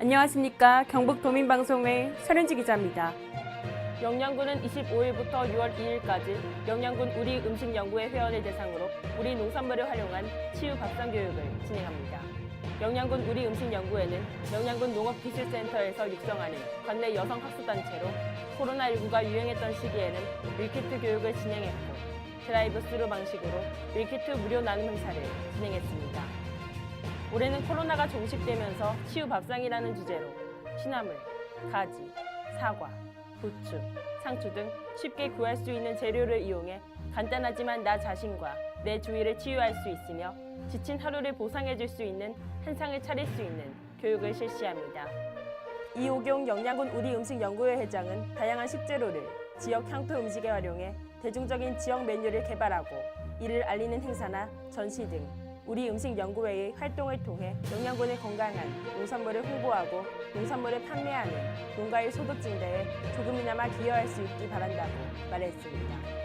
안녕하십니까. 경북 도민방송의 설현지 기자입니다. 영양군은 25일부터 6월 2일까지 영양군 우리 음식 연구회 회원을 대상으로 우리 농산물을 활용한 치유 밥상 교육을 진행합니다. 영양군 우리 음식 연구회는 영양군 농업기술센터에서 육성하는 관내 여성 학습단체로 코로나19가 유행했던 시기에는 밀키트 교육을 진행했고 드라이브 스루 방식으로 밀키트 무료 나눔 행사를 진행했습니다. 올해는 코로나가 종식되면서 치유 밥상이라는 주제로 취나물, 가지, 사과, 부추, 상추 등 쉽게 구할 수 있는 재료를 이용해 간단하지만 나 자신과 내 주위를 치유할 수 있으며 지친 하루를 보상해 줄 수 있는 한상을 차릴 수 있는 교육을 실시합니다. 이오경 영양군 우리 음식 연구회 회장은 다양한 식재료를 지역 향토 음식에 활용해 대중적인 지역 메뉴를 개발하고 이를 알리는 행사나 전시 등 우리 음식 연구회의 활동을 통해 영양군의 건강한 농산물을 홍보하고 농산물을 판매하는 농가의 소득 증대에 조금이나마 기여할 수 있기 바란다고 말했습니다.